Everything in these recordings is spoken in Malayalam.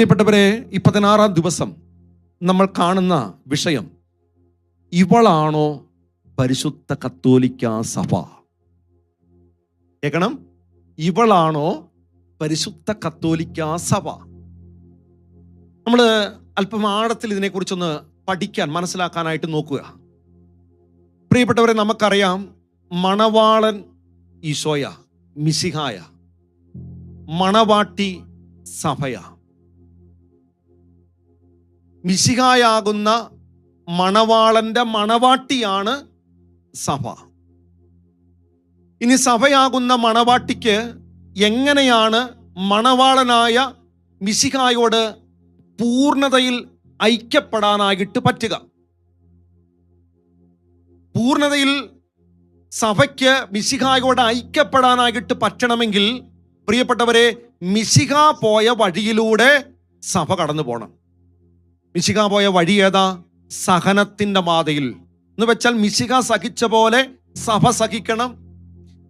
പ്രിയപ്പെട്ടവരെ ഈ പതിനാറാം ദിവസം നമ്മൾ കാണുന്ന വിഷയം ഇവളാണോ പരിശുദ്ധ കത്തോലിക്ക സഭ? കേൾക്കണം. ഇവളാണോ പരിശുദ്ധ കത്തോലിക്ക സഭ? നമ്മൾ അല്പം ആഴത്തിൽ ഇതിനെക്കുറിച്ചൊന്ന് പഠിക്കാൻ മനസ്സിലാക്കാനായിട്ട് നോക്കുക. പ്രിയപ്പെട്ടവരെ നമുക്കറിയാം മണവാളൻ ഈശോയ മിസിഹായ മണവാട്ടി സഭയ. മിശിഹായാകുന്ന മണവാളന്റെ മണവാട്ടിയാണ് സഭ. ഇനി സഭയാകുന്ന മണവാട്ടിക്ക് എങ്ങനെയാണ് മണവാളനായ മിശിഹായോട് പൂർണതയിൽ ഐക്യപ്പെടാനായിട്ട് പറ്റുക? പൂർണതയിൽ സഭയ്ക്ക് മിശിഹായോട് ഐക്യപ്പെടാനായിട്ട് പറ്റണമെങ്കിൽ പ്രിയപ്പെട്ടവരെ മിശിഹ പോയ വഴിയിലൂടെ സഭ കടന്നു പോകണം മിശിഹ പോയ വഴി ഏതാ? സഹനത്തിന്റെ പാതയിൽ. എന്ന് വെച്ചാൽ മിശിക സഹിച്ച പോലെ സഭ സഹിക്കണം.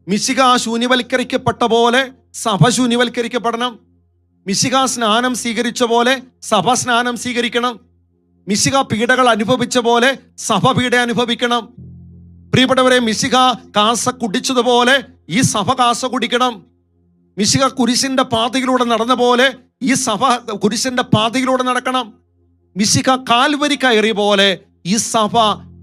മിശിക ശൂന്യവൽക്കരിക്കപ്പെട്ട പോലെ സഭ ശൂന്യവൽക്കരിക്കപ്പെടണം. മിശിക സ്നാനം സ്വീകരിച്ച പോലെ സഭ സ്നാനം സ്വീകരിക്കണം. മിശിക പീഡകൾ അനുഭവിച്ച പോലെ സഭ പീഡ അനുഭവിക്കണം. പ്രിയപ്പെട്ടവരെ മിശിക കാസ കുടിച്ചതുപോലെ ഈ സഭ കാസ കുടിക്കണം. മിശിക കുരിശിന്റെ പാതയിലൂടെ നടന്ന പോലെ ഈ സഭ കുരിശിന്റെ പാതയിലൂടെ നടക്കണം. മിശിഹ കാൽവരി കയറിയ പോലെ ഈ സഭ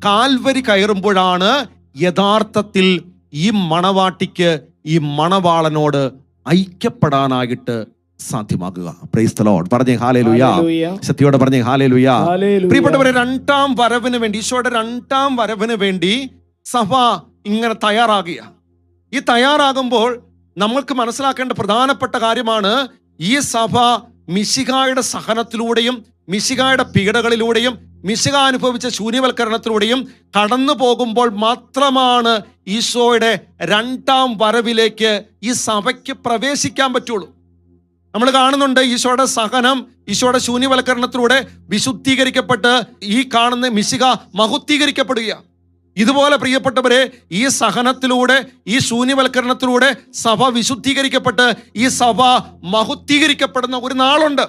കാൽവരി കയറുമ്പോഴാണ് യഥാർത്ഥത്തിൽ ഈ മണവാട്ടിക്ക് ഈ മണവാളനോട് ഐക്യപ്പെടാനായിട്ട് സാധ്യമാകുക. പ്രൈസ് ലോഡ് പറഞ്ഞേ ഹാലേ ലുയാ. സത്യോടെ പറഞ്ഞേ ഹാലേ ലുയാ പ്രിയപ്പെട്ടവരെ രണ്ടാം വരവിന് വേണ്ടി ഈശോയുടെ രണ്ടാം വരവിന് വേണ്ടി സഭ ഇങ്ങനെ തയ്യാറാകുക. ഈ തയ്യാറാകുമ്പോൾ നമ്മൾക്ക് മനസ്സിലാക്കേണ്ട പ്രധാനപ്പെട്ട കാര്യമാണ് ഈ സഭ മിശിഹായുടെ സഹനത്തിലൂടെയും മിശികായുടെ പീഡകളിലൂടെയും മിശിക അനുഭവിച്ച ശൂന്യവൽക്കരണത്തിലൂടെയും കടന്നു പോകുമ്പോൾ മാത്രമാണ് ഈശോയുടെ രണ്ടാം വരവിലേക്ക് ഈ സഭയ്ക്ക് പ്രവേശിക്കാൻ പറ്റുള്ളൂ. നമ്മൾ കാണുന്നുണ്ട് ഈശോയുടെ സഹനം ഈശോയുടെ ശൂന്യവൽക്കരണത്തിലൂടെ വിശുദ്ധീകരിക്കപ്പെട്ട് ഈ കാണുന്ന മിശിക മഹുദ്ധീകരിക്കപ്പെടുക ഇതുപോലെ പ്രിയപ്പെട്ടവരെ ഈ സഹനത്തിലൂടെ ഈ ശൂന്യവൽക്കരണത്തിലൂടെ സഭ വിശുദ്ധീകരിക്കപ്പെട്ട് ഈ സഭ മഹുദ്ധീകരിക്കപ്പെടുന്ന ഒരു നാളുണ്ട്.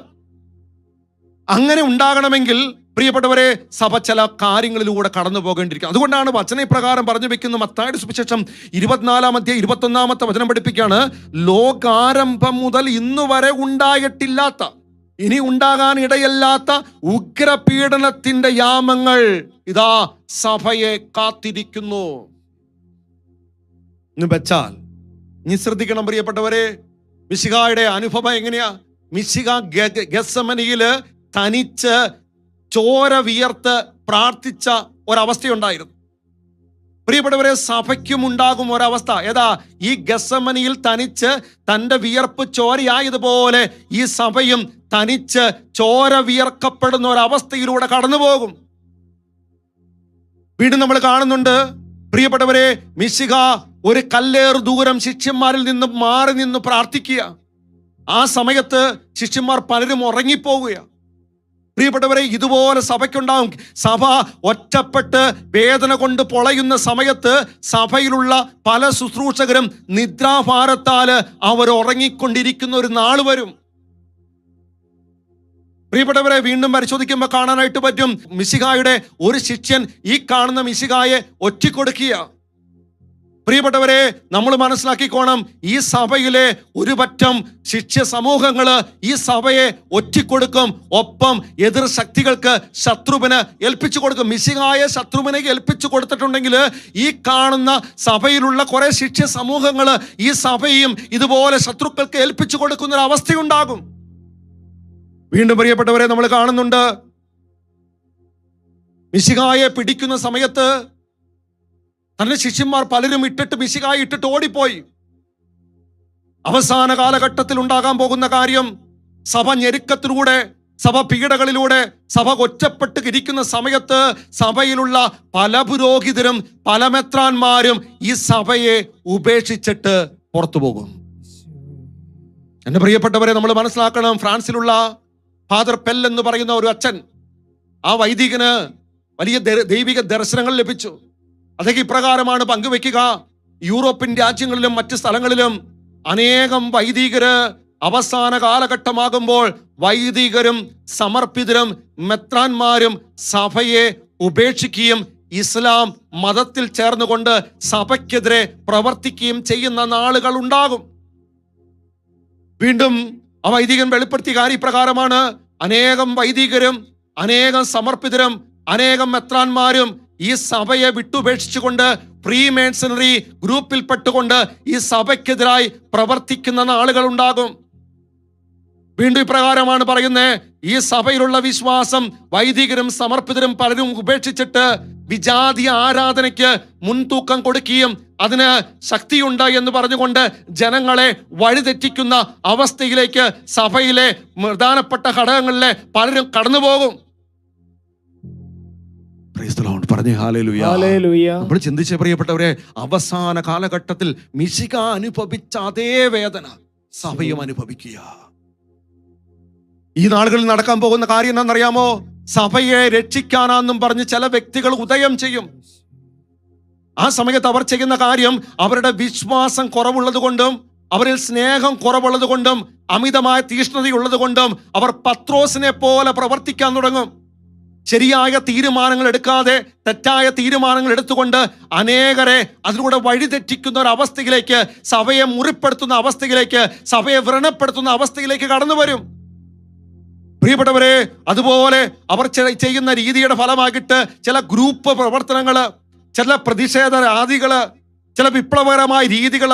അങ്ങനെ ഉണ്ടാകണമെങ്കിൽ പ്രിയപ്പെട്ടവരെ സഭ ചില കാര്യങ്ങളിലൂടെ കടന്നു പോകേണ്ടിയിരിക്കും. അതുകൊണ്ടാണ് വചന ഇപ്രകാരം പറഞ്ഞു വെക്കുന്ന മത്തായുടെ സുവിശേഷം ഇരുപത്തിനാലാം അധ്യായം ഇരുപത്തൊന്നാമത്തെ വചനം പഠിപ്പിക്കുകയാണ് ലോകാരംഭം മുതൽ ഇന്നു വരെ ഉണ്ടായിട്ടില്ലാത്ത ഇനി ഉണ്ടാകാൻ ഇടയല്ലാത്ത ഉഗ്രപീഡനത്തിന്റെ യാമങ്ങൾ ഇതാ സഭയെ കാത്തിരിക്കുന്നു. വെച്ചാൽ ഇനി ശ്രദ്ധിക്കണം പ്രിയപ്പെട്ടവരെ മിശികായുടെ അനുഭവം എങ്ങനെയാ? മിശിക ഗ- ഗെത്സമനിയിൽ തനിച്ച് ചോര വിയർത്ത് പ്രാർത്ഥിച്ച ഒരവസ്ഥയുണ്ടായിരുന്നു. പ്രിയപ്പെട്ടവരെ സഭയ്ക്കും ഉണ്ടാകും ഒരവസ്ഥ. ഏതാ? ഈ ഗസമനിയിൽ തനിച്ച് തന്റെ വിയർപ്പ് ചോരയായതുപോലെ ഈ സഭയും തനിച്ച് ചോര വിയർക്കപ്പെടുന്ന ഒരവസ്ഥയിലൂടെ കടന്നു പോകും വീണ്ടും നമ്മൾ കാണുന്നുണ്ട് പ്രിയപ്പെട്ടവരെ മിശിക ഒരു കല്ലേറ് ദൂരം ശിഷ്യന്മാരിൽ നിന്ന് മാറി നിന്ന് പ്രാർത്ഥിക്കുക. ആ സമയത്ത് ശിഷ്യന്മാർ പലരും ഉറങ്ങിപ്പോവുക പ്രിയപ്പെട്ടവരെ ഇതുപോലെ സഭയ്ക്കുണ്ടാവും. സഭ ഒറ്റപ്പെട്ട് വേദന കൊണ്ട് പൊളയുന്ന സമയത്ത് സഭയിലുള്ള പല ശുശ്രൂഷകരും നിദ്രാഭാരത്താൽ അവർ ഉറങ്ങിക്കൊണ്ടിരിക്കുന്ന ഒരു നാൾ വരും. പ്രിയപ്പെട്ടവരെ വീണ്ടും പരിശോധിക്കുമ്പോൾ കാണാനായിട്ട് പറ്റും. മിശികായുടെ ഒരു ശിഷ്യൻ ഈ കാണുന്ന മിശികായെ ഒറ്റിക്കൊടുക്കുക പ്രിയപ്പെട്ടവരെ നമ്മൾ മനസ്സിലാക്കിക്കോണം ഈ സഭയിലെ ഒരു പറ്റം ശിഷ്യ സമൂഹങ്ങൾ ഈ സഭയെ ഒറ്റിക്കൊടുക്കും. ഒപ്പം എതിർ ശക്തികൾക്ക് ശത്രുവിന് ഏൽപ്പിച്ചു കൊടുക്കും. മിശിഹായ ശത്രുവിനെ ഏൽപ്പിച്ചു കൊടുത്തിട്ടുണ്ടെങ്കിൽ ഈ കാണുന്ന സഭയിലുള്ള കുറെ ശിക്ഷ്യ സമൂഹങ്ങൾ ഈ സഭയും ഇതുപോലെ ശത്രുക്കൾക്ക് ഏൽപ്പിച്ചു കൊടുക്കുന്ന ഒരു അവസ്ഥയുണ്ടാകും വീണ്ടും പ്രിയപ്പെട്ടവരെ നമ്മൾ കാണുന്നുണ്ട്. മിശികായെ പിടിക്കുന്ന സമയത്ത് തന്റെ ശിഷ്യന്മാർ പലരും ഇട്ടിട്ട് മിശികായി ഇട്ടിട്ട് ഓടിപ്പോയി. അവസാന കാലഘട്ടത്തിൽ ഉണ്ടാകാൻ പോകുന്ന കാര്യം സഭ ഞെരുക്കത്തിലൂടെ സഭ പീഡകളിലൂടെ സഭ ഒറ്റപ്പെട്ട് ഇരിക്കുന്ന സമയത്ത് സഭയിലുള്ള പല പുരോഹിതരും പല മെത്രാന്മാരും ഈ സഭയെ ഉപേക്ഷിച്ചിട്ട് പുറത്തു പോകും എന്റെ പ്രിയപ്പെട്ടവരെ നമ്മൾ മനസ്സിലാക്കണം ഫ്രാൻസിലുള്ള ഫാദർ പെൽ എന്ന് പറയുന്ന ഒരു അച്ഛൻ ആ വൈദികന് വലിയ ദൈവിക ദർശനങ്ങൾ ലഭിച്ചു. അദ്ദേഹം ഇപ്രകാരമാണ് പങ്കുവെക്കുക യൂറോപ്യൻ രാജ്യങ്ങളിലും മറ്റ് സ്ഥലങ്ങളിലും അനേകം വൈദികര് അവസാന കാലഘട്ടമാകുമ്പോൾ വൈദികരും സമർപ്പിതരും മെത്രാന്മാരും സഭയെ ഉപേക്ഷിക്കുകയും ഇസ്ലാം മതത്തിൽ ചേർന്നുകൊണ്ട് സഭയ്ക്കെതിരെ പ്രവർത്തിക്കുകയും ചെയ്യുന്ന നാളുകൾ ഉണ്ടാകും. വീണ്ടും ആ വൈദികൻ വെളിപ്പെടുത്തിയ കാര്യപ്രകാരമാണ് അനേകം വൈദികരും അനേകം സമർപ്പിതരും അനേകം മെത്രാന്മാരും ഈ സഭയെ വിട്ടുപേക്ഷിച്ചുകൊണ്ട് പ്രീ മേൺസണറി ഗ്രൂപ്പിൽപ്പെട്ടുകൊണ്ട് ഈ സഭയ്ക്കെതിരായി പ്രവർത്തിക്കുന്ന ആളുകൾ ഉണ്ടാകും വീണ്ടും ഇപ്രകാരമാണ് പറയുന്നത് ഈ സഭയിലുള്ള വിശ്വാസം വൈദികരും സമർപ്പിതരും പലരും ഉപേക്ഷിച്ചിട്ട് വിജാതി ആരാധനയ്ക്ക് മുൻതൂക്കം കൊടുക്കുകയും അതിന് ശക്തിയുണ്ട് എന്ന് പറഞ്ഞുകൊണ്ട് ജനങ്ങളെ വഴിതെറ്റിക്കുന്ന അവസ്ഥയിലേക്ക് സഭയിലെ പ്രധാനപ്പെട്ട ഘടകങ്ങളിലെ പലരും കടന്നുപോകും. പറഞ്ഞേ നമ്മൾ ചിന്തിച്ച പ്രിയപ്പെട്ടവരെ അവസാന കാലഘട്ടത്തിൽ മിശിക അനുഭവിച്ച അതേ വേദന സഭയും അനുഭവിക്കുക. ഈ നാളുകളിൽ നടക്കാൻ പോകുന്ന കാര്യം എന്താണെന്നറിയാമോ? സഭയെ രക്ഷിക്കാനാന്നും പറഞ്ഞ് ചില വ്യക്തികൾ ഉദയം ചെയ്യും. ആ സമയത്ത് അവർ ചെയ്യുന്ന കാര്യം അവരുടെ വിശ്വാസം കുറവുള്ളത് കൊണ്ടും അവരിൽ സ്നേഹം കുറവുള്ളത് കൊണ്ടും അമിതമായ തീഷ്ണതയുള്ളത് കൊണ്ടും അവർ പത്രോസിനെ പോലെ പ്രവർത്തിക്കാൻ തുടങ്ങും. ശരിയായ തീരുമാനങ്ങൾ എടുക്കാതെ തെറ്റായ തീരുമാനങ്ങൾ എടുത്തുകൊണ്ട് അനേകരെ അതിലൂടെ വഴിതെറ്റിക്കുന്ന ഒരു അവസ്ഥയിലേക്ക് സഭയെ മുറിപ്പെടുത്തുന്ന അവസ്ഥയിലേക്ക് സഭയെ വ്രണപ്പെടുത്തുന്ന അവസ്ഥയിലേക്ക് കടന്നു വരും. പ്രിയപ്പെട്ടവരെ അതുപോലെ അവർ ചെയ്യുന്ന രീതിയുടെ ഫലമായിട്ട് ചില ഗ്രൂപ്പ് പ്രവർത്തനങ്ങൾ ചില പ്രതിഷേധ ആദികൾ ചില വിപ്ലവകരമായ രീതികൾ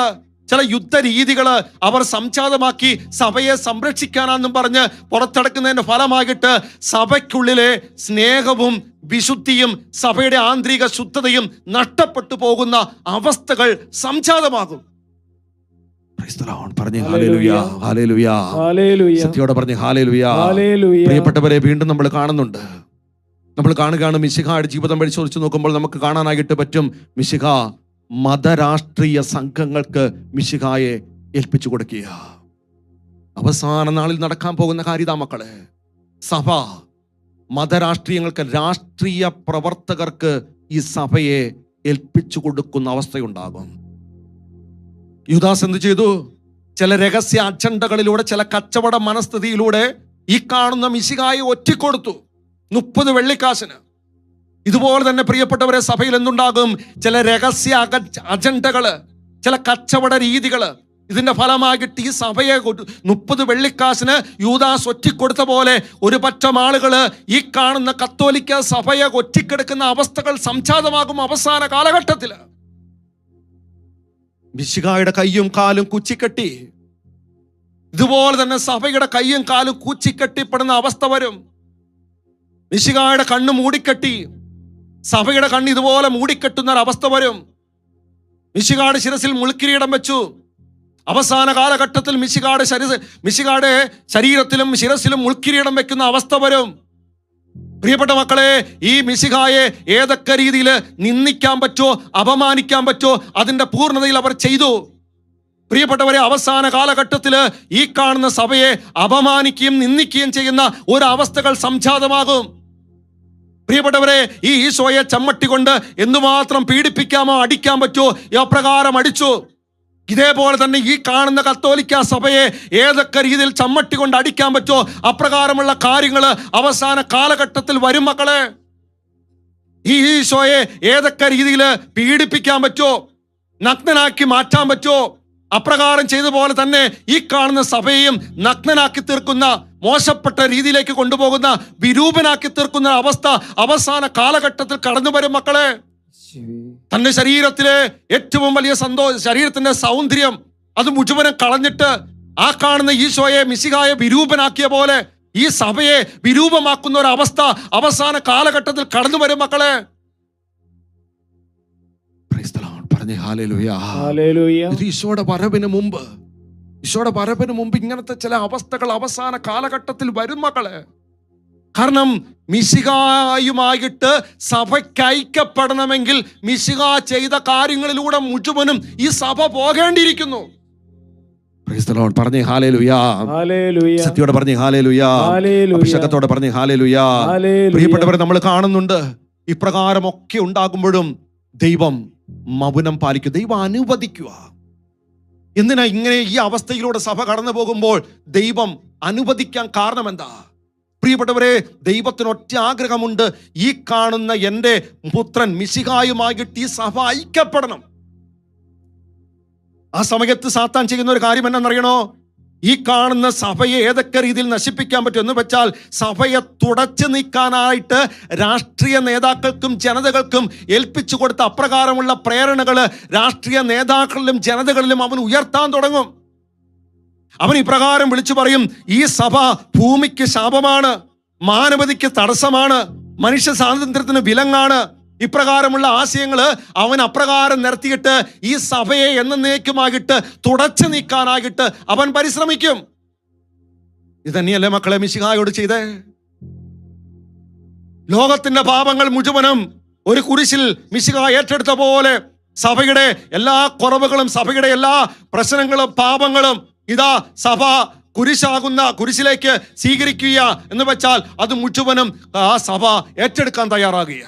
ചില യുദ്ധ രീതികൾ അവർ സംജാതമാക്കി സഭയെ സംരക്ഷിക്കാനാന്നും പറഞ്ഞ് പുറത്തെടുക്കുന്നതിന്റെ ഫലമായിട്ട് സഭയ്ക്കുള്ളിലെ സ്നേഹവും വിശുദ്ധിയും സഭയുടെ ആന്തരിക ശുദ്ധതയും നഷ്ടപ്പെട്ടു പോകുന്ന അവസ്ഥകൾ സംജാതമാകും. പ്രിയപ്പെട്ടവരെ വീണ്ടും നമ്മൾ കാണുന്നുണ്ട്. നമ്മൾ കാണുകയാണ് മിശിഹയുടെ ജീവിതം പരിശോധിച്ച് നോക്കുമ്പോൾ നമുക്ക് കാണാനായിട്ട് പറ്റും മിശിഹ മതരാഷ്ട്രീയ സംഘങ്ങൾക്ക് മിശിഹായെ ഏൽപ്പിച്ചു കൊടുക്കുക. അവസാന നാളിൽ നടക്കാൻ പോകുന്ന കാര്യതാ മക്കളെ. സഭ മതരാഷ്ട്രീയങ്ങൾക്ക് രാഷ്ട്രീയ പ്രവർത്തകർക്ക് ഈ സഭയെ ഏൽപ്പിച്ചു കൊടുക്കുന്ന അവസ്ഥയുണ്ടാകും. യുദാസ് എന്ത് ചെയ്തു? ചില രഹസ്യ അജണ്ടകളിലൂടെ ചില കച്ചവട മനസ്ഥിതിയിലൂടെ ഈ കാണുന്ന മിശികായെ ഒറ്റിക്കൊടുത്തു. മുപ്പത് വെള്ളിക്കാശിന്. ഇതുപോലെ തന്നെ പ്രിയപ്പെട്ടവരെ സഭയിൽ എന്തുണ്ടാകും? ചില രഹസ്യ അക- അജണ്ടകൾ ചില കച്ചവട രീതികൾ ഇതിന്റെ ഫലമായിട്ട് ഈ സഭയെ മുപ്പത് വെള്ളിക്കാശിന് യൂദാസ് ഒറ്റിക്കൊടുത്ത പോലെ ഒരു പറ്റം ആളുകൾ ഈ കാണുന്ന കത്തോലിക്ക സഭയെ ഒറ്റിക്കെടുക്കുന്ന അവസ്ഥകൾ സംജാതമാകും അവസാന കാലഘട്ടത്തിൽ മിശികായുടെ കയ്യും കാലും കുച്ചിക്കെട്ടി. ഇതുപോലെ തന്നെ സഭയുടെ കയ്യും കാലും കൂച്ചിക്കെട്ടിപ്പെടുന്ന അവസ്ഥ വരും. മിശികായുടെ കണ്ണ് മൂടിക്കെട്ടി. സഭയുടെ കണ്ണ് ഇതുപോലെ മൂടിക്കെട്ടുന്ന ഒരു അവസ്ഥ വരും. മിശികാട് ശിരസിൽ മുൾക്കിരീടം വെച്ചു. അവസാന കാലഘട്ടത്തിൽ മിശികാട് ശരീര മിശികാട് ശരീരത്തിലും ശിരസിലും മുൾക്കിരീടം വെക്കുന്ന അവസ്ഥ വരും. പ്രിയപ്പെട്ട മക്കളെ ഈ മിശിഹായെ ഏതൊക്കെ രീതിയിൽ നിന്ദിക്കാൻ പറ്റോ അപമാനിക്കാൻ പറ്റോ അതിന്റെ പൂർണതയിൽ അവർ ചെയ്തു. പ്രിയപ്പെട്ടവരെ അവസാന കാലഘട്ടത്തിൽ ഈ കാണുന്ന സഭയെ അപമാനിക്കുകയും നിന്ദിക്കുകയും ചെയ്യുന്ന ഒരു അവസ്ഥകൾ സംജാതമാകും. പ്രിയപ്പെട്ടവരെ ഈ ഈശോയെ ചമ്മട്ടി കൊണ്ട് എന്തുമാത്രം പീഡിപ്പിക്കാമോ അടിക്കാൻ പറ്റുമോ അപ്രകാരം അടിച്ചു? ഇതേപോലെ തന്നെ ഈ കാണുന്ന കത്തോലിക്ക സഭയെ ഏതൊക്കെ രീതിയിൽ ചമ്മട്ടി കൊണ്ട് അടിക്കാൻ പറ്റുമോ അപ്രകാരമുള്ള കാര്യങ്ങൾ അവസാന കാലഘട്ടത്തിൽ വരും മക്കളെ. ഈ ഈശോയെ ഏതൊക്കെ രീതിയിൽ പീഡിപ്പിക്കാൻ പറ്റുമോ നഗ്നനാക്കി മാറ്റാൻ പറ്റുമോ അപ്രകാരം ചെയ്ത പോലെ തന്നെ ഈ കാണുന്ന സഭയെയും നഗ്നനാക്കി തീർക്കുന്ന മോശപ്പെട്ട രീതിയിലേക്ക് കൊണ്ടുപോകുന്ന വിരൂപനാക്കി തീർക്കുന്ന അവസ്ഥ അവസാന കാലഘട്ടത്തിൽ കടന്നു വരും മക്കളെ. തന്റെ ശരീരത്തിലെ ഏറ്റവും വലിയ സന്തോഷം ശരീരത്തിന്റെ സൗന്ദര്യം അത് മുഴുവനും കളഞ്ഞിട്ട് ആ കാണുന്ന ഈശോയെ മിശികായ വിരൂപനാക്കിയ പോലെ ഈ സഭയെ വിരൂപമാക്കുന്ന ഒരു അവസ്ഥ അവസാന കാലഘട്ടത്തിൽ കടന്നു വരും മക്കളെ. ഈശോയുടെ വരവിന് മുമ്പ് ഈശോയുടെ വരവിന് മുമ്പ് ഇങ്ങനത്തെ ചില അവസ്ഥകൾ അവസാന കാലഘട്ടത്തിൽ വരും മക്കളെ. കാരണം മിശികായുമായിട്ട് സഭയ്ക്ക് ഐക്യപ്പെടണമെങ്കിൽ മിശിക ചെയ്ത കാര്യങ്ങളിലൂടെ മുഴുവനും ഈ സഭ പോകേണ്ടിയിരിക്കുന്നു. പറഞ്ഞേ സത്യോടെ പറഞ്ഞേ അഭിഷേകത്തോടെ പറഞ്ഞേ ഹാലേ ലുയാ പ്രിയപ്പെട്ടവരെ നമ്മൾ കാണുന്നുണ്ട്. ഇപ്രകാരമൊക്കെ ഉണ്ടാകുമ്പോഴും ദൈവം മൗനം പാലിക്കുക ദൈവം അനുവദിക്കുക. എന്തിനാ ഇങ്ങനെ ഈ അവസ്ഥയിലൂടെ സഭ കടന്നു പോകുമ്പോൾ ദൈവം അനുവദിക്കാൻ കാരണം എന്താ പ്രിയപ്പെട്ടവരെ ദൈവത്തിന് ഒറ്റ ആഗ്രഹമുണ്ട് ഈ കാണുന്ന എന്റെ പുത്രൻ മിശികായുമായിട്ട് ഈ സഭ ഐക്യപ്പെടണം. ആ സമയത്ത് സാത്താൻ ചെയ്യുന്ന ഒരു കാര്യം എന്നറിയണോ? ഈ കാണുന്ന സഭയെ ഏതൊക്കെ രീതിയിൽ നശിപ്പിക്കാൻ പറ്റും എന്ന് വെച്ചാൽ സഭയെ തുടച്ചു നീക്കാനായിട്ട് രാഷ്ട്രീയ നേതാക്കൾക്കും ജനതകൾക്കും ഏൽപ്പിച്ചു കൊടുത്ത അപ്രകാരമുള്ള പ്രേരണകൾ രാഷ്ട്രീയ നേതാക്കളിലും ജനതകളിലും അവൻ ഉയർത്താൻ തുടങ്ങും. അവൻ ഇപ്രകാരം വിളിച്ചു പറയും ഈ സഭ ഭൂമിക്ക് ശാപമാണ് മാനവതിക്ക് തടസ്സമാണ് മനുഷ്യ സ്വാതന്ത്ര്യത്തിന് വിലങ്ങാണ് ഇപ്രകാരമുള്ള ആശയങ്ങൾ അവൻ അപ്രകാരം നിർത്തിയിട്ട് ഈ സഭയെ എന്നേക്കുമാകിട്ട് തുടച്ചു നീക്കാനാകിട്ട് അവൻ പരിശ്രമിക്കും. ഇത് തന്നെയല്ലേ മക്കളെ മിശിഹായോട് ചെയ്തേ? ലോകത്തിന്റെ പാപങ്ങൾ മുഴുവനും ഒരു കുരിശിൽ മിശിഹ ഏറ്റെടുത്ത പോലെ സഭയുടെ എല്ലാ കുറവുകളും സഭയുടെ എല്ലാ പ്രശ്നങ്ങളും പാപങ്ങളും ഇതാ സഭ കുരിശാകുന്ന കുരിശിലേക്ക് സ്വീകരിക്കുക എന്ന് വെച്ചാൽ അത് മുഴുവനും ആ സഭ ഏറ്റെടുക്കാൻ തയ്യാറാകുക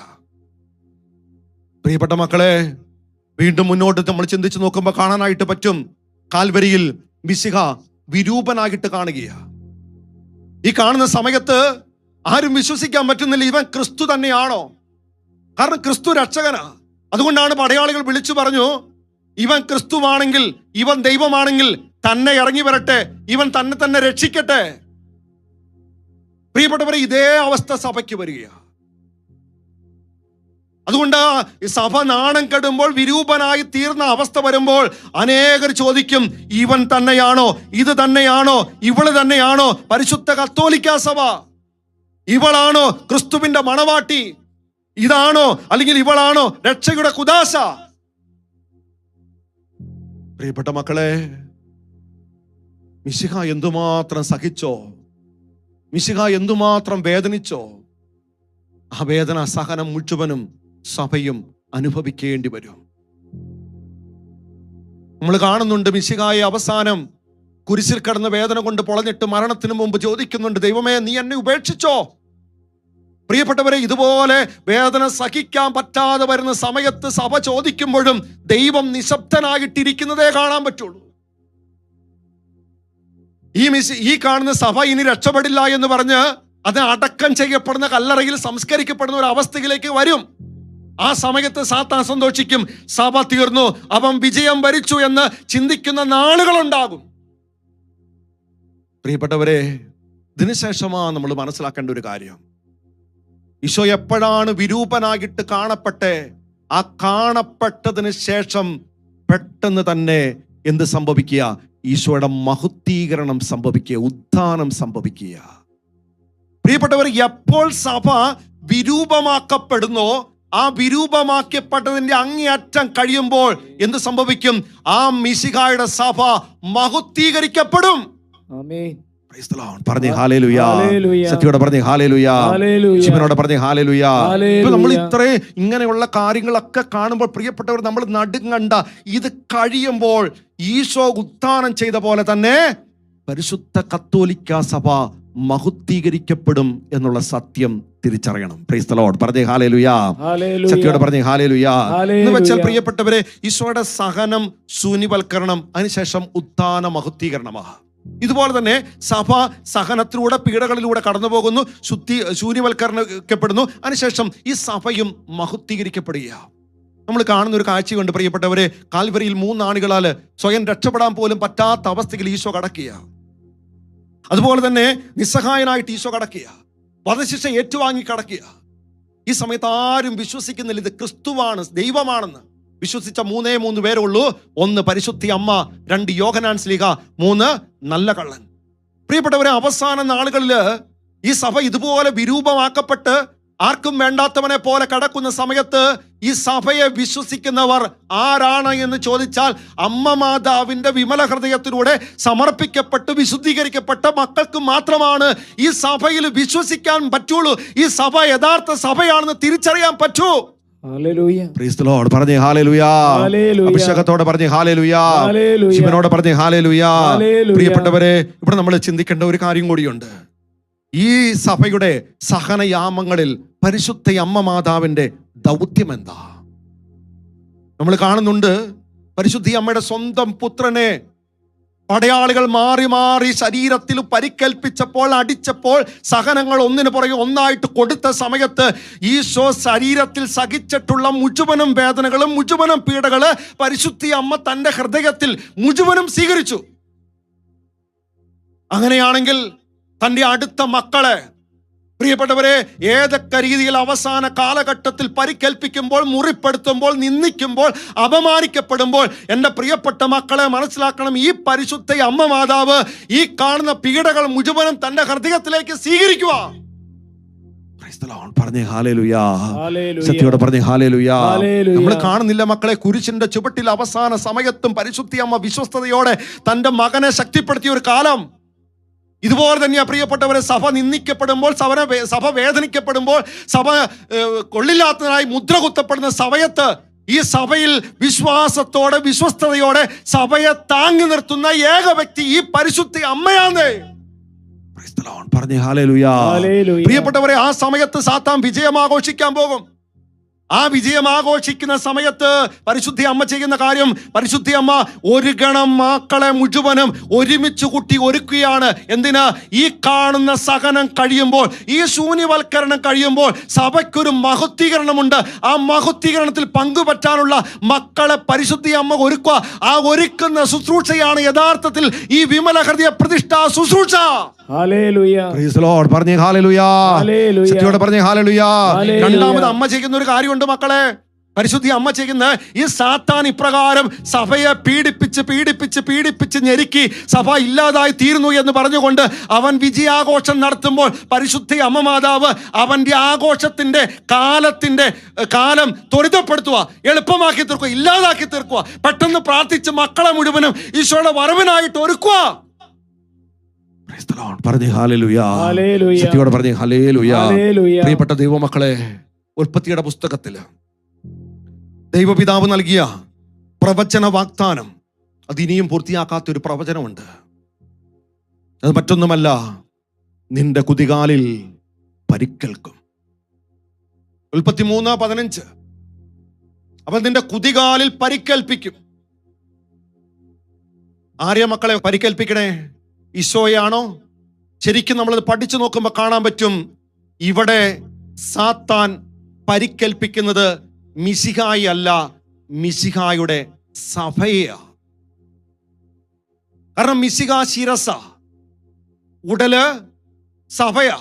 പ്രിയപ്പെട്ട മക്കളെ വീണ്ടും മുന്നോട്ട് നമ്മൾ ചിന്തിച്ചു നോക്കുമ്പോൾ കാണാനായിട്ട് പറ്റും. കാൽവരിയിൽ മിശിഹ വിരൂപനായിട്ട് കാണുകയാ. ഈ കാണുന്ന സമയത്ത് ആരും വിശ്വസിക്കാൻ പറ്റുന്നില്ല. ഇവൻ ക്രിസ്തു തന്നെയാണോ? കാരണം ക്രിസ്തു രക്ഷകനാ. അതുകൊണ്ടാണ് പടയാളികൾ വിളിച്ചു പറഞ്ഞു ഇവൻ ക്രിസ്തുവാണെങ്കിൽ ഇവൻ ദൈവമാണെങ്കിൽ തന്നെ ഇറങ്ങി വരട്ടെ ഇവൻ തന്നെ തന്നെ രക്ഷിക്കട്ടെ. പ്രിയപ്പെട്ടവരെ ഇതേ അവസ്ഥ സഭയ്ക്ക് വരികയാ. അതുകൊണ്ട് ഈ സഭ നാണം കെടുമ്പോൾ വിരൂപനായി തീർന്ന അവസ്ഥ വരുമ്പോൾ അനേകർ ചോദിക്കും ഇവൻ തന്നെയാണോ? ഇത് തന്നെയാണോ? ഇവൾ തന്നെയാണോ? പരിശുദ്ധ കത്തോലിക്ക സഭ. ഇവളാണോ ക്രിസ്തുവിന്റെ മണവാട്ടി? ഇതാണോ? അല്ലെങ്കിൽ ഇവളാണോ രക്ഷയുടെ കുദാശ? പ്രിയപ്പെട്ട മക്കളെ മിശിഹ എന്തുമാത്രം സഹിച്ചോ? മിശിഹ എന്തുമാത്രം വേദനിച്ചോ? ആ വേദന സഹനം മുഴുവനും സഭയും അനുഭവിക്കേണ്ടി വരും. നമ്മൾ കാണുന്നുണ്ട് മിശികായ അവസാനം കുരിശിൽ കിടന്ന് വേദന കൊണ്ട് പൊളഞ്ഞിട്ട് മരണത്തിന് മുമ്പ് ചോദിക്കുന്നുണ്ട് ദൈവമേ നീ എന്നെ ഉപേക്ഷിച്ചോ? പ്രിയപ്പെട്ടവരെ ഇതുപോലെ വേദന സഹിക്കാൻ പറ്റാതെ വരുന്ന സമയത്ത് സഭ ചോദിക്കുമ്പോഴും ദൈവം നിശബ്ദനായിട്ടിരിക്കുന്നതേ കാണാൻ പറ്റുള്ളൂ. ഈ മിസ് ഈ കാണുന്ന സഭ ഇനി രക്ഷപ്പെടില്ല എന്ന് പറഞ്ഞ് അത് അടക്കം ചെയ്യപ്പെടുന്ന കല്ലറയിൽ സംസ്കരിക്കപ്പെടുന്ന ഒരു അവസ്ഥയിലേക്ക് വരും. ആ സമയത്ത് സാത്താൻ സന്തോഷിക്കും. സഭ തീർന്നു. അവൻ വിജയം വരിച്ചു എന്ന് ചിന്തിക്കുന്ന നാളുകളുണ്ടാകും. പ്രിയപ്പെട്ടവരെ ഇതിനുശേഷമാണ് നമ്മൾ മനസ്സിലാക്കേണ്ട ഒരു കാര്യം. ഈശോ എപ്പോഴാണ് വിരൂപനായിട്ട് കാണപ്പെട്ടെ ആ കാണപ്പെട്ടതിന് ശേഷം പെട്ടെന്ന് തന്നെ എന്ത് സംഭവിക്കുക? ഈശോയുടെ മഹുദ്ധീകരണം സംഭവിക്കുക ഉദ്ധാനം സംഭവിക്കുക. പ്രിയപ്പെട്ടവർ എപ്പോൾ സഭ വിരൂപമാക്കപ്പെടുന്നോ ആ വിരൂപമാക്കപ്പെട്ടതിന്റെ അങ്ങേയറ്റം കഴിയുമ്പോൾ എന്ത് സംഭവിക്കും? ആ മിശികായുടെ സഭ മഹുദ്ധീകരിക്കപ്പെടും. സത്യോടെ പറഞ്ഞേ ഹാലേലുയാ. ശിവനോട് പറഞ്ഞേ ഹാലേലുയാ. ഇപ്പൊ നമ്മൾ ഇത്രേ ഇങ്ങനെയുള്ള കാര്യങ്ങളൊക്കെ കാണുമ്പോൾ പ്രിയപ്പെട്ടവർ നമ്മൾ നടുങ്ങണ്ട. ഇത് കഴിയുമ്പോൾ ഈശോ ഉത്ഥാനം ചെയ്ത പോലെ തന്നെ പരിശുദ്ധ കത്തോലിക്ക സഭ മഹുദ്ധീകരിക്കപ്പെടും എന്നുള്ള സത്യം തിരിച്ചറിയണം. Price Lord. പറഞ്ഞേ ഹാലേലുയാ ലുയാ സത്യോടെ പറഞ്ഞേ ഹാലേലുയാ എന്ന് വെച്ചാൽ പ്രിയപ്പെട്ടവരെ ഈശോയുടെ സഹനം ശൂന്യവൽക്കരണം അതിനുശേഷം ഉത്ഥാന മഹുദ്ധീകരണമാണ് ഇതുപോലെ തന്നെ സഭ സഹനത്തിലൂടെ പീഡകളിലൂടെ കടന്നു പോകുന്നു ശുദ്ധി ശൂന്യവൽക്കരണക്കപ്പെടുന്നു അതിനുശേഷം ഈ സഭയും മഹുദ്ധീകരിക്കപ്പെടുക നമ്മൾ കാണുന്ന ഒരു കാഴ്ചയുണ്ട് പ്രിയപ്പെട്ടവരെ കാൽവരിയിൽ മൂന്നാണികളാൽ സ്വയം രക്ഷപ്പെടാൻ പോലും പറ്റാത്ത അവസ്ഥയിൽ ഈശോ കടക്കുക അതുപോലെ തന്നെ നിസ്സഹായനായിട്ട് ഈശോ കടക്കുക വധശിക്ഷ ഏറ്റുവാങ്ങി കടക്കുക ഈ സമയത്ത് ആരും വിശ്വസിക്കുന്നില്ല ഇത് ക്രിസ്തുവാണ് ദൈവമാണെന്ന്. വിശ്വസിച്ച മൂന്നേ മൂന്ന് പേരേ ഉള്ളൂ. ഒന്ന് പരിശുദ്ധി അമ്മ രണ്ട് യോഹനാൻ സ്ലീഹ മൂന്ന് നല്ല കള്ളൻ. പ്രിയപ്പെട്ടവരെ അവസാന നാളുകളിൽ ഈ സഭ ഇതുപോലെ വിരൂപമാക്കപ്പെട്ട് ആർക്കും വേണ്ടാത്തവനെ പോലെ കടക്കുന്ന സമയത്ത് ഈ സഭയെ വിശ്വസിക്കുന്നവർ ആരാണ് എന്ന് ചോദിച്ചാൽ അമ്മ മാതാവിന്റെ വിമല ഹൃദയത്തിലൂടെ സമർപ്പിക്കപ്പെട്ട് വിശുദ്ധീകരിക്കപ്പെട്ട മക്കൾക്ക് മാത്രമാണ് ഈ സഭയിൽ വിശ്വസിക്കാൻ പറ്റുള്ളൂ ഈ സഭ യഥാർത്ഥ സഭയാണെന്ന് തിരിച്ചറിയാൻ പറ്റൂ. പറഞ്ഞേ ഹാലേലുയാ. അഭിഷേകത്തോടെ പറഞ്ഞു ഹാലേലുയാ. ശിവനോട് പറഞ്ഞു ഹാലേലുയാ. പ്രിയപ്പെട്ടവരെ ഇവിടെ നമ്മൾ ചിന്തിക്കേണ്ട ഒരു കാര്യം കൂടിയുണ്ട് ഈ സഭയുടെ സഹനയാമങ്ങളിൽ പരിശുദ്ധ അമ്മ മാതാവിന്റെ ദൗത്യം എന്താ നമ്മൾ കാണുന്നുണ്ട് പരിശുദ്ധി അമ്മയുടെ സ്വന്തം പുത്രനെ പടയാളികൾ മാറി മാറി ശരീരത്തിൽ പരിക്കേൽപ്പിച്ചപ്പോൾ അടിച്ചപ്പോൾ സഹനങ്ങൾ ഒന്നിനു പുറകെ ഒന്നായിട്ട് കൊടുത്ത സമയത്ത് ഈശോ ശരീരത്തിൽ സഹിച്ചിട്ടുള്ള മുഴുവനും വേദനകളും മുഴുവനും പീഡകൾ പരിശുദ്ധി അമ്മ തന്റെ ഹൃദയത്തിൽ മുഴുവനും സ്വീകരിച്ചു. അങ്ങനെയാണെങ്കിൽ തന്റെ അടുത്ത മക്കളെ. പ്രിയപ്പെട്ടവരെ ഏതൊക്കെ രീതിയിൽ അവസാന കാലഘട്ടത്തിൽ പരിക്കേൽപ്പിക്കുമ്പോൾ മുറിപ്പെടുത്തുമ്പോൾ നിന്ദിക്കുമ്പോൾ അപമാനിക്കപ്പെടുമ്പോൾ എന്റെ പ്രിയപ്പെട്ട മക്കളെ മനസ്സിലാക്കണം ഈ പരിശുദ്ധ അമ്മ മാതാവ് ഈ കാണുന്ന പീഡകൾ മുഴുവനും തന്റെ ഹൃദയത്തിലേക്ക് സ്വീകരിക്കുക. പറഞ്ഞേ ഹാലേലുയാ. പറഞ്ഞേ ഹാലേലുയാ. ഹല്ലേലൂയ. നമ്മൾ കാണുന്നില്ല മക്കളെ കുരിശിന്റെ ചുവട്ടിൽ അവസാന സമയത്തും പരിശുദ്ധി അമ്മ വിശ്വസ്തയോടെ തന്റെ മകനെ ശക്തിപ്പെടുത്തിയ ഒരു കാലം. ഇതുപോലെ തന്നെ പ്രിയപ്പെട്ടവരെ സഭ നിന്ദിക്കപ്പെടുമ്പോൾ സഭ സഭ വേദനിക്കപ്പെടുമ്പോൾ സഭ കൊള്ളില്ലാത്തതിനായി മുദ്ര കുത്തപ്പെടുന്ന സമയത്ത് ഈ സഭയിൽ വിശ്വാസത്തോടെ വിശ്വസ്തയോടെ സഭയെ താങ്ങി നിർത്തുന്ന ഏക വ്യക്തി ഈ പരിശുദ്ധി അമ്മയാന്നേ. പറഞ്ഞു. പ്രിയപ്പെട്ടവരെ ആ സമയത്ത് സാത്താൻ വിജയം ആഘോഷിക്കാൻ പോകും. ആ വിജയം ആഘോഷിക്കുന്ന സമയത്ത് പരിശുദ്ധി അമ്മ ചെയ്യുന്ന കാര്യം പരിശുദ്ധി അമ്മ ഒരു ഗണം മാക്കളെ മുഴുവനും ഒരുമിച്ച് കുട്ടി ഒരുക്കുകയാണ്. എന്തിനാ? ഈ കാണുന്ന സഹനം കഴിയുമ്പോൾ ഈ ശൂന്യവൽക്കരണം കഴിയുമ്പോൾ സഭയ്ക്കൊരു മഹത്വീകരണമുണ്ട്. ആ മഹത്വീകരണത്തിൽ പങ്കുപറ്റാനുള്ള മക്കളെ പരിശുദ്ധി അമ്മ ഒരുക്കുക. ആ ഒരുക്കുന്ന ശുശ്രൂഷയാണ് യഥാർത്ഥത്തിൽ ഈ വിമല ഹൃദയ പ്രതിഷ്ഠ ശുശ്രൂഷ. പറഞ്ഞേ ഹാലലുയാ. ശക്തിയോടെ പറഞ്ഞേ ഹാലലുയാ. രണ്ടാമത് അമ്മ ചെയ്യുന്ന ഒരു കാര്യമുണ്ട് മക്കളെ പരിശുദ്ധി അമ്മ ചെയ്യുന്ന ഈ സാത്താൻ ഇപ്രകാരം സഭയെ പീഡിപ്പിച്ച് പീഡിപ്പിച്ച് പീഡിപ്പിച്ച് ഞെരുക്കി സഭ ഇല്ലാതായി തീരുന്നു എന്ന് പറഞ്ഞുകൊണ്ട് അവൻ വിജയാഘോഷം നടത്തുമ്പോൾ പരിശുദ്ധി അമ്മ മാതാവ് അവന്റെ ആഘോഷത്തിന്റെ കാലത്തിന്റെ ഏഹ്, കാലം ത്വരിതപ്പെടുത്തുക എളുപ്പമാക്കി തീർക്കുക ഇല്ലാതാക്കി തീർക്കുക പെട്ടെന്ന് പ്രാർത്ഥിച്ച് മക്കളെ മുഴുവനും ഈശോയുടെ വരവിനായിട്ട് ഒരുക്കുക. പറഞ്ഞേ ഹാലലുയാ. ശക്തിയോടെ പറഞ്ഞേ ഹലേലുയാ. ഹല്ലേലൂയ. പ്രിയപ്പെട്ട ദൈവമക്കളെ ഉൽപ്പത്തിയുടെ പുസ്തകത്തിൽ ദൈവപിതാവ് നൽകിയ പ്രവചന വാഗ്ദാനം അത് ഇനിയും പൂർത്തിയാക്കാത്ത ഒരു പ്രവചനമുണ്ട്. അത് മറ്റൊന്നുമല്ല നിന്റെ കുതികാലിൽ പരിക്കേൽക്കും. ഉൽപ്പത്തി മൂന്ന് പതിനഞ്ച്. അപ്പൊ നിന്റെ കുതികാലിൽ പരിക്കേൽപ്പിക്കും. ആര്യ മക്കളെ പരിക്കേൽപ്പിക്കണേ? ഈശോയാണോ? ശരിക്കും നമ്മളത് പഠിച്ചു നോക്കുമ്പോൾ കാണാൻ പറ്റും. ഇവിടെ സാത്താൻ പരിക്കേൽപ്പിക്കുന്നത് മിസിഹായി അല്ല മിസിഹായുടെ സഭയെയാ. കാരണം മിശിഹ ശിരസ ഉടൽ സഭയാ.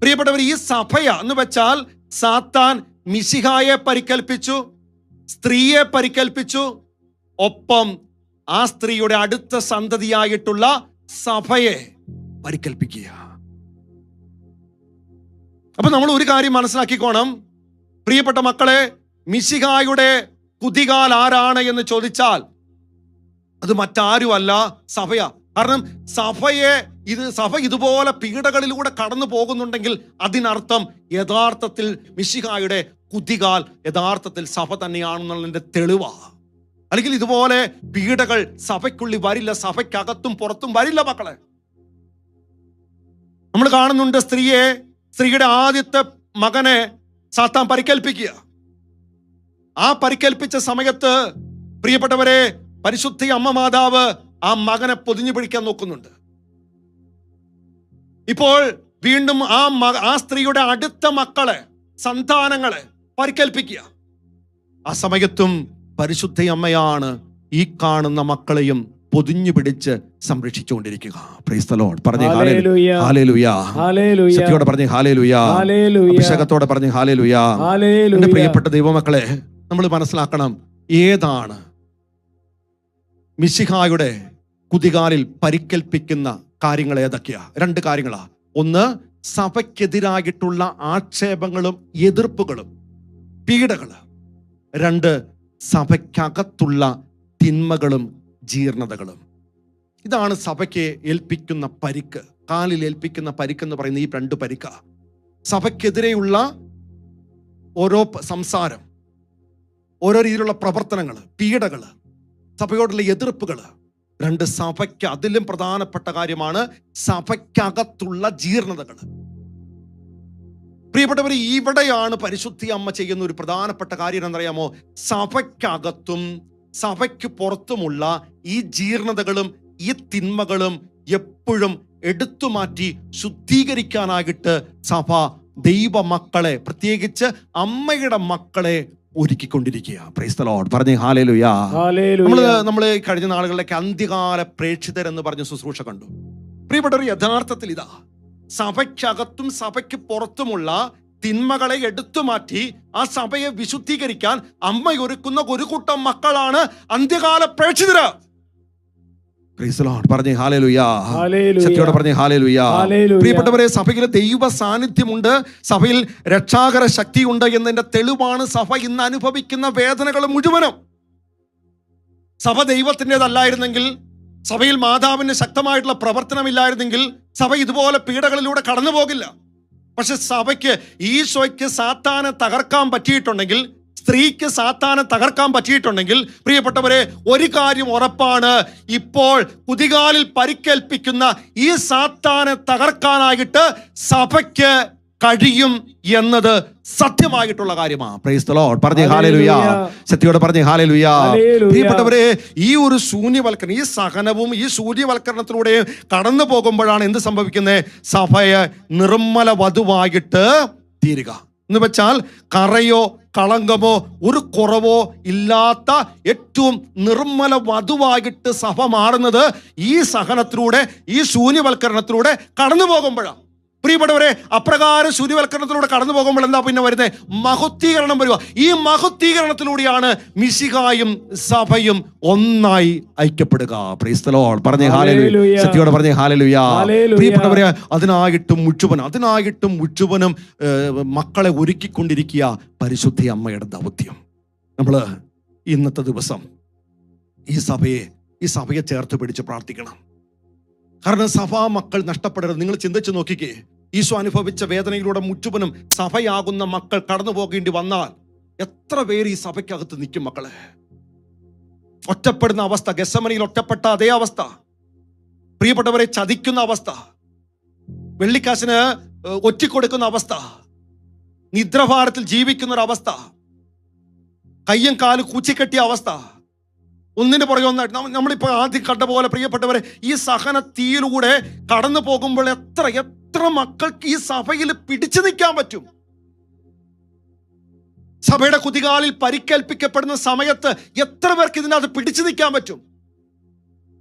പ്രിയപ്പെട്ടവർ ഈ സഭയ എന്ന് വെച്ചാൽ സാത്താൻ മിശിഹായെ പരിക്കൽപ്പിച്ചു സ്ത്രീയെ പരിക്കൽപ്പിച്ചു. ഒപ്പം ആ സ്ത്രീയുടെ അടുത്ത സന്തതിയായിട്ടുള്ള സഭയെ പരിക്കൽപ്പിക്കുക അപ്പൊ നമ്മൾ ഒരു കാര്യം മനസ്സിലാക്കിക്കോണം. പ്രിയപ്പെട്ട മക്കളെ മിശിഹായുടെ കുതികാൽ ആരാണ് എന്ന് ചോദിച്ചാൽ അത് മറ്റാരുമല്ല സഭയാ. കാരണം സഭയെ ഇത് സഭ ഇതുപോലെ പീഡകളിലൂടെ കടന്നു പോകുന്നുണ്ടെങ്കിൽ അതിനർത്ഥം യഥാർത്ഥത്തിൽ മിശിഹായുടെ കുതികാൽ യഥാർത്ഥത്തിൽ സഭ തന്നെയാണെന്നുള്ളതിന്റെ തെളിവാ. അല്ലെങ്കിൽ ഇതുപോലെ പീഡകൾ സഭയ്ക്കുള്ളിൽ വരില്ല സഭയ്ക്കകത്തും പുറത്തും വരില്ല മക്കളെ. നമ്മൾ കാണുന്നുണ്ട് സ്ത്രീയെ സ്ത്രീയുടെ ആദ്യത്തെ മകനെ സാത്താൻ പരിക്കേൽപ്പിക്കുക. ആ പരിക്കേൽപ്പിച്ച സമയത്ത് പ്രിയപ്പെട്ടവരെ പരിശുദ്ധി അമ്മ മാതാവ് ആ മകനെ പൊതിഞ്ഞു പിടിക്കാൻ നോക്കുന്നുണ്ട്. ഇപ്പോൾ വീണ്ടും ആ ആ സ്ത്രീയുടെ അടുത്ത മക്കളെ സന്താനങ്ങളെ പരിക്കേൽപ്പിക്കുക. ആ സമയത്തും പരിശുദ്ധ അമ്മയാണ് ഈ കാണുന്ന മക്കളെയും പൊതിഞ്ഞു പിടിച്ച് സംരക്ഷിച്ചുകൊണ്ടിരിക്കുക. പറഞ്ഞേ പറഞ്ഞേ ഹാലേലുയാ. അഭിഷേകത്തോടെ പറഞ്ഞേ ഹാലേലുയാ. എന്റെ പ്രിയപ്പെട്ട ദൈവമക്കളെ നമ്മൾ മനസ്സിലാക്കണം ഏതാണ് മിശിഹായുടെ കുതികാലിൽ പരിക്കേൽപ്പിക്കുന്ന കാര്യങ്ങൾ ഏതൊക്കെയാ? രണ്ട് കാര്യങ്ങളാ. ഒന്ന് സഭയ്ക്കെതിരായിട്ടുള്ള ആക്ഷേപങ്ങളും എതിർപ്പുകളും പീഡകൾ. രണ്ട് സഭയ്ക്കകത്തുള്ള തിന്മകളും ജീർണതകളും. ഇതാണ് സഭയ്ക്ക് ഏൽപ്പിക്കുന്ന പരിക്ക്. കാലിൽ ഏൽപ്പിക്കുന്ന പരിക്ക് എന്ന് പറയുന്ന ഈ രണ്ട് പരിക്ക. സഭയ്ക്കെതിരെയുള്ള ഓരോ സംസാരം ഓരോ രീതിയിലുള്ള പ്രവർത്തനങ്ങൾ പീഡകൾ സഭയോടുള്ള എതിർപ്പുകൾ രണ്ട് സഭയ്ക്ക് അതിലും പ്രധാനപ്പെട്ട കാര്യമാണ് സഭയ്ക്കകത്തുള്ള ജീർണതകൾ പ്രിയപ്പെട്ടവർ ഇവിടെയാണ് പരിശുദ്ധി അമ്മ ചെയ്യുന്ന ഒരു പ്രധാനപ്പെട്ട കാര്യം എന്നറിയാമോ സഭയ്ക്കകത്തും സഭയ്ക്ക് പുറത്തുമുള്ള ഈ ജീർണതകളും ഈ തിന്മകളും എപ്പോഴും എടുത്തുമാറ്റി ശുദ്ധീകരിക്കാനായിട്ട് സഭ ദൈവ മക്കളെ പ്രത്യേകിച്ച് അമ്മയുടെ മക്കളെ ഒരുക്കിക്കൊണ്ടിരിക്കുക പ്രൈസ് പറഞ്ഞു ഹാലേലുയാ നമ്മൾ നമ്മൾ കഴിഞ്ഞ നാളുകളിലേക്ക് അന്ത്യകാല പ്രേക്ഷിതരെന്ന് പറഞ്ഞ ശുശ്രൂഷ കണ്ടു. പ്രിയപ്പെട്ടവർ യഥാർത്ഥത്തിൽ ഇതാ. സഭയ്ക്കകത്തും സഭയ്ക്ക് പുറത്തുമുള്ള തിന്മകളെ എടുത്തു മാറ്റി ആ സഭയെ വിശുദ്ധീകരിക്കാൻ അമ്മ ഒരുക്കുന്ന ഒരു കൂട്ടം മക്കളാണ് അന്ത്യകാല പ്രേക്ഷിതര്. പ്രിയപ്പെട്ടവരെ സഭയിൽ ദൈവ സാന്നിധ്യമുണ്ട്. സഭയിൽ രക്ഷാകര ശക്തിയുണ്ട് എന്നതിന്റെ തെളിവാണ് സഭ ഇന്ന് അനുഭവിക്കുന്ന വേദനകൾ മുഴുവനും. സഭ ദൈവത്തിന്റെതല്ലായിരുന്നെങ്കിൽ സഭയിൽ മാതാവിന് ശക്തമായിട്ടുള്ള പ്രവർത്തനമില്ലായിരുന്നെങ്കിൽ സഭ ഇതുപോലെ പീഡകളിലൂടെ കടന്നു പോകില്ല. പക്ഷെ സഭയ്ക്ക് ഈശോയ്ക്ക് സാത്താനെ തകർക്കാൻ പറ്റിയിട്ടുണ്ടെങ്കിൽ സ്ത്രീക്ക് സാത്താനെ തകർക്കാൻ പറ്റിയിട്ടുണ്ടെങ്കിൽ പ്രിയപ്പെട്ടവരെ ഒരു കാര്യം ഉറപ്പാണ്. ഇപ്പോൾ കുതികാലിൽ പരിക്കേൽപ്പിക്കുന്ന ഈ സാത്താനെ തകർക്കാനായിട്ട് സഭയ്ക്ക് കഴിയും എന്നത് സത്യമായിട്ടുള്ള കാര്യമാണ് പ്രൈസ് പറഞ്ഞു ഹാലേലുയാ. ശക്തിയോടെ പറഞ്ഞേ ഹാലേലുയാ. പ്രിയപ്പെട്ടവരെ ഈ ഒരു ശൂന്യവൽക്കരണം ഈ സഹനവും ഈ ശൂന്യവൽക്കരണത്തിലൂടെ കടന്നു പോകുമ്പോഴാണ് എന്ത് സംഭവിക്കുന്നത് സഭയെ നിർമ്മല വധുവായിട്ട് തീരുക. എന്ന് വെച്ചാൽ കറയോ കളങ്കമോ ഒരു കുറവോ ഇല്ലാത്ത ഏറ്റവും നിർമ്മല വധുവായിട്ട് സഭ മാറുന്നത് ഈ സഹനത്തിലൂടെ ഈ ശൂന്യവൽക്കരണത്തിലൂടെ കടന്നു പോകുമ്പോഴാണ്. പ്രിയപ്പെട്ടവരെ അപ്രകാരം ശുതിവൽക്കരണത്തിലൂടെ കടന്നു പോകുമ്പോൾ എന്താ പിന്നെ വരുന്നത്? മഹത്വീകരണം വരിക. ഈ മഹത്വീകരണത്തിലൂടെയാണ് മിശികായും സഭയും ഒന്നായി ഐക്യപ്പെടുക. പ്രീസ്തലോൾ. പറഞ്ഞേ ഹാലലുയ. ശക്തിയോടെ പറഞ്ഞേ ഹാലലുയ. പ്രിയപ്പെട്ടവരെ അതിനായിട്ടും മുഴുവനും അതിനായിട്ടും മുഴുവനും ഏഹ്, മക്കളെ ഒരുക്കിക്കൊണ്ടിരിക്കുക പരിശുദ്ധി അമ്മയുടെ ദൗത്യം. നമ്മൾ ഇന്നത്തെ ദിവസം ഈ സഭയെ ഈ സഭയെ ചേർത്ത് പിടിച്ച് പ്രാർത്ഥിക്കണം. കാരണം സഭാ മക്കൾ നഷ്ടപ്പെടരുത്. നിങ്ങൾ ചിന്തിച്ചു നോക്കിക്കേ. ഈശോ അനുഭവിച്ച വേദനയിലൂടെ മുറ്റുപനും സഭയാകുന്ന മക്കൾ കടന്നു പോകേണ്ടി വന്നാൽ എത്ര പേര് ഈ സഭയ്ക്കകത്ത് നിൽക്കും മക്കളെ? ഒറ്റപ്പെടുന്ന അവസ്ഥ ഗസമനിയിൽ ഒറ്റപ്പെട്ട അതേ അവസ്ഥ പ്രിയപ്പെട്ടവരെ ചതിക്കുന്ന അവസ്ഥ വെള്ളിക്കാശിന് ഒറ്റിക്കൊടുക്കുന്ന അവസ്ഥ നിദ്രഭാരത്തിൽ ജീവിക്കുന്ന ഒരു അവസ്ഥ കയ്യും കാലും കൂച്ചിക്കെട്ടിയ അവസ്ഥ ഒന്നിന് പുറകെ ഒന്നായിട്ട്. നമ്മളിപ്പോൾ നമ്മളിപ്പോ ആദ്യം കണ്ട പോലെ പ്രിയപ്പെട്ടവരെ ഈ സഹന തീയിലൂടെ കടന്നു പോകുമ്പോൾ എത്ര എത്ര മക്കൾക്ക് ഈ സഭയിൽ പിടിച്ചു നിൽക്കാൻ പറ്റും? സഭയുടെ കുതികാലിൽ പരിക്കേൽപ്പിക്കപ്പെടുന്ന സമയത്ത് എത്ര പേർക്ക് ഇതിനകത്ത് പിടിച്ചു നിൽക്കാൻ പറ്റും?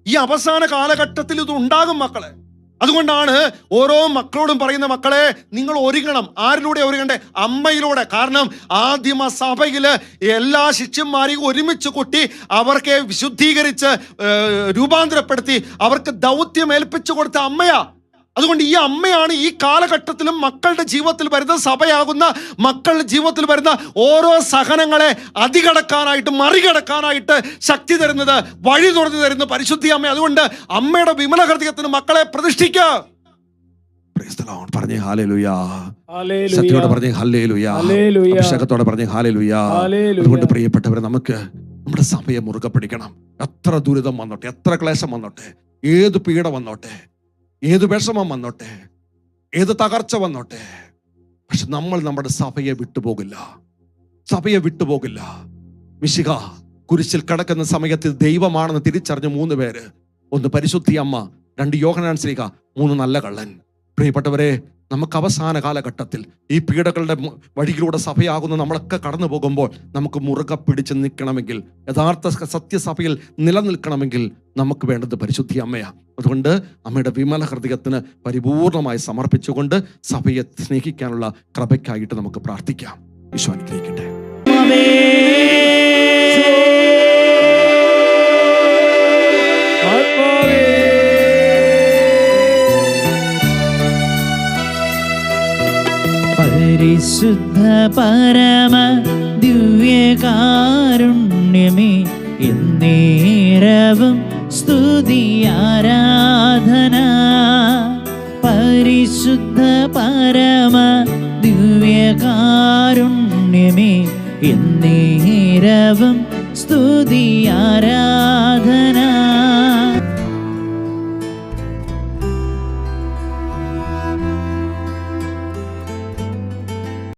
ഈ അവസാന കാലഘട്ടത്തിൽ ഇത് ഉണ്ടാകും മക്കളെ. അതുകൊണ്ടാണ് ഓരോ മക്കളോടും പറയുന്ന മക്കളെ നിങ്ങൾ ഒരുങ്ങണം. ആരിലൂടെ ഒരുങ്ങണ്ടേ? അമ്മയിലൂടെ. കാരണം ആദിമ സഭയിൽ എല്ലാ ശിഷ്യന്മാരെയും ഒരുമിച്ച് കൂട്ടി അവർക്ക് വിശുദ്ധീകരിച്ച് രൂപാന്തരപ്പെടുത്തി അവർക്ക് ദൗത്യം ഏൽപ്പിച്ചു കൊടുത്ത അമ്മയാ. അതുകൊണ്ട് ഈ അമ്മയാണ് ഈ കാലഘട്ടത്തിലും മക്കളുടെ ജീവിതത്തിൽ വരുന്ന സഭയാകുന്ന മക്കളുടെ ജീവിതത്തിൽ വരുന്ന ഓരോ സഹനങ്ങളെ അതികടക്കാനായിട്ട് മറികടക്കാനായിട്ട് ശക്തി തരുന്നത് വഴി തുറന്നു തരുന്ന പരിശുദ്ധി അമ്മ. അതുകൊണ്ട് അമ്മയുടെ വിമല ഹൃദയത്തിന് മക്കളെ പ്രതിഷ്ഠിക്കുക. പറഞ്ഞേ പറഞ്ഞേ അഭിഷേകത്തോടെ പറഞ്ഞേ അതുകൊണ്ട് പ്രിയപ്പെട്ടവരെ നമുക്ക് നമ്മുടെ സഭയെ മുറുകെ പിടിക്കണം. എത്ര ദുരിതം വന്നോട്ടെ എത്ര ക്ലേശം വന്നോട്ടെ ഏത് പീഡ വന്നോട്ടെ ഏത് വിഷമം വന്നോട്ടെ? ഏത് തകർച്ച വന്നോട്ടെ? പക്ഷെ നമ്മൾ നമ്മുടെ സഭയെ വിട്ടുപോകില്ല. സഭയെ വിട്ടുപോകില്ല. മിശിക കുരിശിൽ കിടക്കുന്ന സമയത്ത് ദൈവമാണെന്ന് തിരിച്ചറിഞ്ഞ മൂന്ന് പേര് ഒന്ന് പരിശുദ്ധി അമ്മ രണ്ട് യോഹനാൻ ശ്രീക മൂന്ന് നല്ല കള്ളൻ. പ്രിയപ്പെട്ടവരെ നമുക്ക് അവസാന കാലഘട്ടത്തിൽ ഈ പീഡകളുടെ വഴിയിലൂടെ സഭയാകുന്ന നമ്മളൊക്കെ കടന്നു പോകുമ്പോൾ നമുക്ക് മുറുകെ പിടിച്ച് നിൽക്കണമെങ്കിൽ യഥാർത്ഥ സത്യസഭയിൽ നിലനിൽക്കണമെങ്കിൽ നമുക്ക് വേണ്ടത് പരിശുദ്ധി അമ്മയാണ് അതുകൊണ്ട് അമ്മയുടെ വിമല ഹൃദയത്തിന് പരിപൂർണമായി സമർപ്പിച്ചുകൊണ്ട് സഭയെ സ്നേഹിക്കാനുള്ള കൃപയ്ക്കായിട്ട് നമുക്ക് പ്രാർത്ഥിക്കാം. ഈശോ അനുഗ്രഹിക്കട്ടെ. ആത്മാവേ. പരിശുദ്ധ പരമ ദിവ്യകാരുണ്യമേ എന്നേരവും സ്തുതി ആരാധന പരിശുദ്ധ പരമ ദിവ്യകാരുണ്യമേ എന്നേരവും സ്തുതി ആരാധന